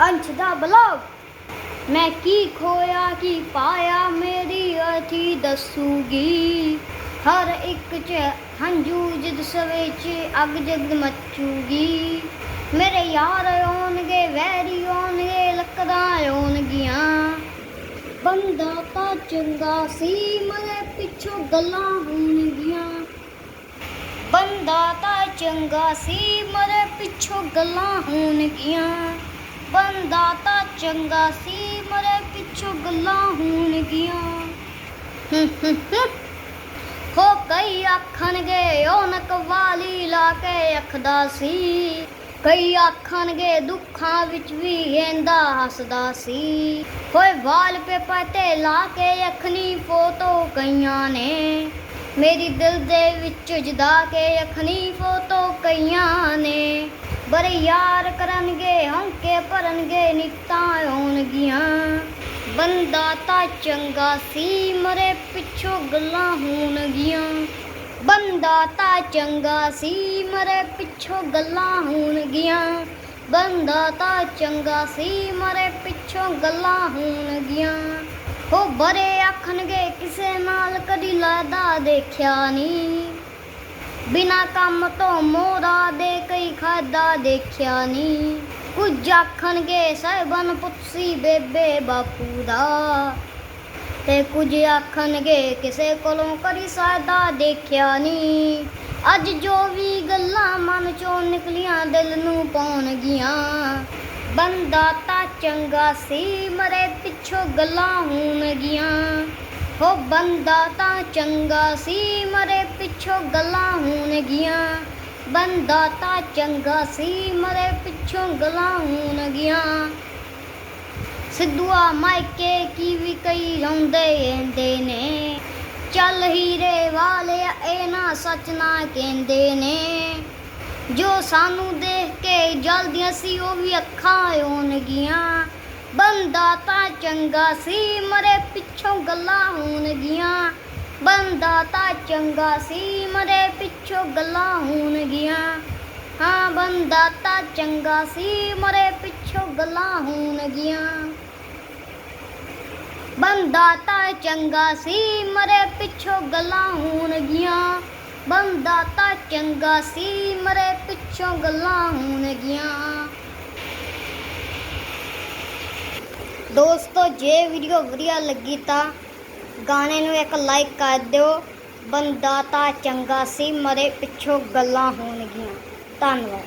ਅੰਸ਼ ਦਾ blog. ਮੈਂ ਕੀ ਖੋਇਆ, ਕੀ ਪਾਇਆ, ਮੇਰੀ ਅਥੀ ਦੱਸੂਗੀ। ਹਰ ਇੱਕ ਚ ਹੰਝੂ ਜਦ ਸਵੇ ਚ ਅੱਗ ਜਗ ਮੱਚੂਗੀ। ਮੇਰੇ ਯਾਰ ਆਉਣਗੇ, ਵੈਰੀ ਆਉਣਗੇ ਲੱਕਦਾਂ ਆਉਣਗੀਆਂ। ਬੰਦਾ ਤਾਂ ਚੰਗਾ ਸੀ ਮਰੇ ਪਿੱਛੋਂ ਗੱਲਾਂ ਹੋਣਗੀਆਂ। ਬੰਦਾ ਤਾਂ ਚੰਗਾ ਸੀ ਮਰੇ ਪਿੱਛੋਂ ਗੱਲਾਂ ਹੋਣਗੀਆਂ। ਬੰਦਾ ਤਾਂ ਚੰਗਾ ਸੀ, ਮਰੇ ਪਿੱਛੋਂ ਗੱਲਾਂ ਹੋਣਗੀਆਂ। ਹੋ ਕਈ ਆਖਣਗੇ ਉਹ ਨਕਵਾਲੀ ਲਾ ਕੇ ਅੱਖਦਾ ਸੀ। ਕਈ ਆਖਣਗੇ, ਦੁੱਖਾਂ ਵਿੱਚ ਵੀ ਹੈਂਦਾ ਹੱਸਦਾ ਸੀ। ਹੋਏ ਵਾਲਪੇਪਰ ਤੇ ਲਾ ਕੇ ਅੱਖਣੀ ਫੋਟੋ ਕਈਆਂ ਨੇ। ਮੇਰੀ ਦਿਲ ਦੇ ਵਿੱਚ ਜਦਾ ਕੇ ਅੱਖਣੀ ਫੋਟੋ ਕਈਆਂ ਨੇ। ਬੜੇ ਯਾਰ ਕਰਨਗੇ, ਹੰਕੇ ਭਰਨਗੇ ਨਿਕਤਾਂ ਆਉਣਗੀਆਂ। ਬੰਦਾ ਤਾਂ ਚੰਗਾ ਸੀ, ਮਰੇ ਪਿੱਛੋਂ ਗੱਲਾਂ ਹੋਣਗੀਆਂ। ਬੰਦਾ ਤਾਂ ਚੰਗਾ ਸੀ, ਮਰੇ ਪਿੱਛੋਂ ਗੱਲਾਂ ਹੋਣਗੀਆਂ। ਬੰਦਾ ਤਾਂ ਚੰਗਾ ਸੀ, ਮਰੇ ਪਿੱਛੋਂ ਗੱਲਾਂ ਹੋਣਗੀਆਂ। ਹੋ ਬਰੇ ਆਖਣਗੇ, ਕਿਸੇ ਨਾਲ ਕਦੀ ਲੜਦਾ ਦੇਖਿਆ ਨਹੀਂ ਬਿਨਾ ਕੰਮ ਤੋਂ ਮੋਰਾ ਦੇ ਦੇਖਿਆ ਨਹੀਂ ਕੁਝ ਆਖਣਗੇ ਸਹਿਬਨ ਪੁੱਤਸੀ ਬੇਬੇ ਬਾਪੂ ਦਾ। ਤੇ ਕੁਝ ਆਖਣਗੇ, ਕਿਸੇ ਕੋਲੋਂ ਕਦੀ ਸਾਦਾ ਦੇਖਿਆ ਨਹੀਂ ਅੱਜ ਜੋ ਵੀ ਗੱਲਾਂ ਮਨ ਚੋਂ ਨਿਕਲੀਆਂ, ਦਿਲ ਨੂੰ ਪਾਉਣਗੀਆਂ ਬੰਦਾ ਤਾਂ ਚੰਗਾ ਸੀ, ਮਰੇ ਪਿੱਛੋਂ ਗੱਲਾਂ ਹੋਣਗੀਆਂ ਹੋ, ਬੰਦਾ ਤਾਂ ਚੰਗਾ ਸੀ, ਮਰੇ ਪਿੱਛੋਂ ਗੱਲਾਂ ਹੋਣਗੀਆਂ ਬੰਦਾ ਤਾਂ ਚੰਗਾ ਸੀ, ਮਰੇ ਪਿੱਛੋਂ ਗੱਲਾਂ ਹੋਣਗੀਆਂ ਸਿੱਧੂਆ ਮਾਇਕੇ ਕੀ ਵੀ ਕਈ ਰੌਂਦੇ ਰਹਿੰਦੇ ਨੇ। ਚੱਲ ਹੀਰੇ ਵਾਲੇ ਇਹ ਨਾ ਸੱਚ ਨਾ ਕਹਿੰਦੇ ਨੇ। ਜੋ ਸਾਨੂੰ ਦੇਖ ਕੇ ਜਲਦੀਆਂ ਸੀ, ਉਹ ਵੀ ਅੱਖਾਂ ਆਉਣਗੀਆਂ ਬੰਦਾ ਤਾਂ ਚੰਗਾ ਸੀ, ਮਰੇ ਪਿੱਛੋਂ ਗੱਲਾਂ ਹੋਣਗੀਆਂ ਬੰਦਾ ਤਾਂ ਚੰਗਾ ਸੀ, ਮਰੇ ਪਿੱਛੋਂ ਗੱਲਾਂ ਹੋਣਗੀਆਂ ਹਾਂ, ਬੰਦਾ ਤਾਂ ਚੰਗਾ ਸੀ, ਮਰੇ ਪਿੱਛੋਂ ਗੱਲਾਂ ਹੋਣਗੀਆਂ ਬੰਦਾ ਤਾਂ ਚੰਗਾ ਸੀ, ਮਰੇ ਪਿੱਛੋਂ ਗੱਲਾਂ ਹੋਣਗੀਆਂ ਬੰਦਾ ਤਾਂ ਚੰਗਾ ਸੀ, ਮਰੇ ਪਿੱਛੋਂ ਗੱਲਾਂ ਹੋਣਗੀਆਂ ਦੋਸਤੋ, ਜੇ ਵੀਡੀਓ ਵਧੀਆ ਲੱਗੀ ਤਾਂ ਗਾਣੇ ਨੂੰ ਇੱਕ ਲਾਈਕ ਕਰ ਦਿਓ। ਬੰਦਾ ਤਾਂ ਚੰਗਾ ਸੀ, ਮਰੇ ਪਿੱਛੋਂ ਗੱਲਾਂ ਹੋਣਗੀਆਂ। ਧੰਨਵਾਦ।